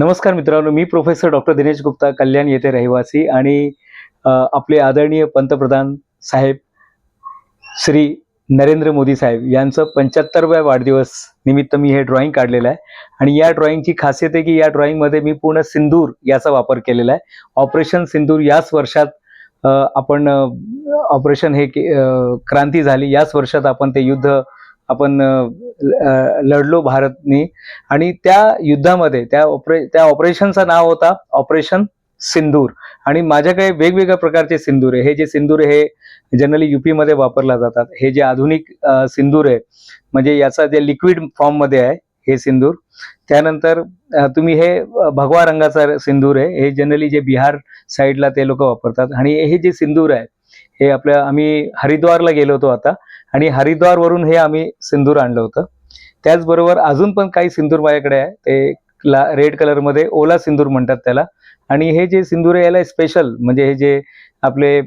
नमस्कार मित्रांनो मी प्रोफेसर डॉक्टर दिनेश गुप्ता कल्याण येथे रहिवासी आणि आपले आदरणीय पंतप्रधान साहेब श्री नरेंद्र मोदी साहेब यांचं पंच्याहत्तरव्या वाढदिवस निमित्त मी हे ड्रॉइंग काढलेलं आहे. आणि या ड्रॉइंगची खासियत आहे की या ड्रॉइंगमध्ये मी पूर्ण सिंदूर याचा वापर केलेला आहे. ऑपरेशन सिंदूर याच वर्षात आपण ऑपरेशन हे के- क्रांती झाली. याच वर्षात आपण ते युद्ध आपण लढलो भारतनी. आणि त्या युद्धामध्ये त्या ऑपरे त्या ऑपरेशनचं नाव होता ऑपरेशन सिंदूर. आणि माझ्याकडे वेगवेगळ्या प्रकारचे सिंदूर आहे. हे जे सिंदूर हे जनरली युपीमध्ये वापरला जातात. हे जे आधुनिक सिंदूर आहे म्हणजे याचा जे लिक्विड फॉर्ममध्ये आहे हे सिंदूर. त्यानंतर तुम्ही हे भगवा रंगाचा सिंदूर आहे. हे जनरली जे बिहार साईडला ते लोक वापरतात. आणि हे जे सिंदूर आहे हे आपल्या आम्ही हरिद्वारला गेलो होतो आता. आणि हरिद्वारवरून हे आम्ही सिंदूर आणलं होतं. त्याचबरोबर अजून पण काही सिंदूर माझ्याकडे आहे. ते ला रेड कलरमध्ये ओला सिंदूर म्हणतात त्याला. आणि हे जे सिंदूर आहे याला स्पेशल म्हणजे हे जे आपले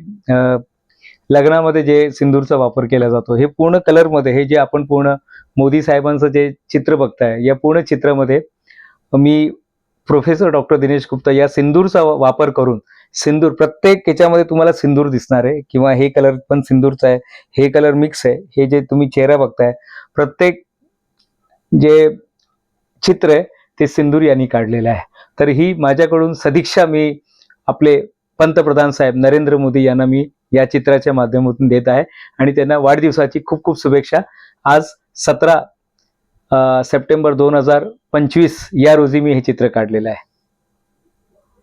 लग्नामध्ये जे सिंदूरचा वापर केला जातो हे पूर्ण कलरमध्ये हे जे आपण पूर्ण मोदी साहेबांचं जे चित्र बघताय या पूर्ण चित्रामध्ये मी प्रोफेसर डॉक्टर दिनेश गुप्ता या सिंदूरचा वापर करून सिंदूर प्रत्येक याच्यामध्ये तुम्हाला सिंदूर दिसणार आहे किंवा हे कलर पण सिंदूरचा आहे हे कलर मिक्स आहे हे जे तुम्ही चेहरा बघताय प्रत्येक जे चित्र आहे ते सिंदूर यांनी काढलेलं आहे. तर ही माझ्याकडून सदिक्षा मी आपले पंतप्रधान साहेब नरेंद्र मोदी यांना मी या चित्राच्या माध्यमातून देत आहे. आणि त्यांना वाढदिवसाची खूप खूप शुभेच्छा. आज सतरा सप्टेंबर दोन हजार पंचवीस या रोजी मी हे चित्र काढलेलं आहे.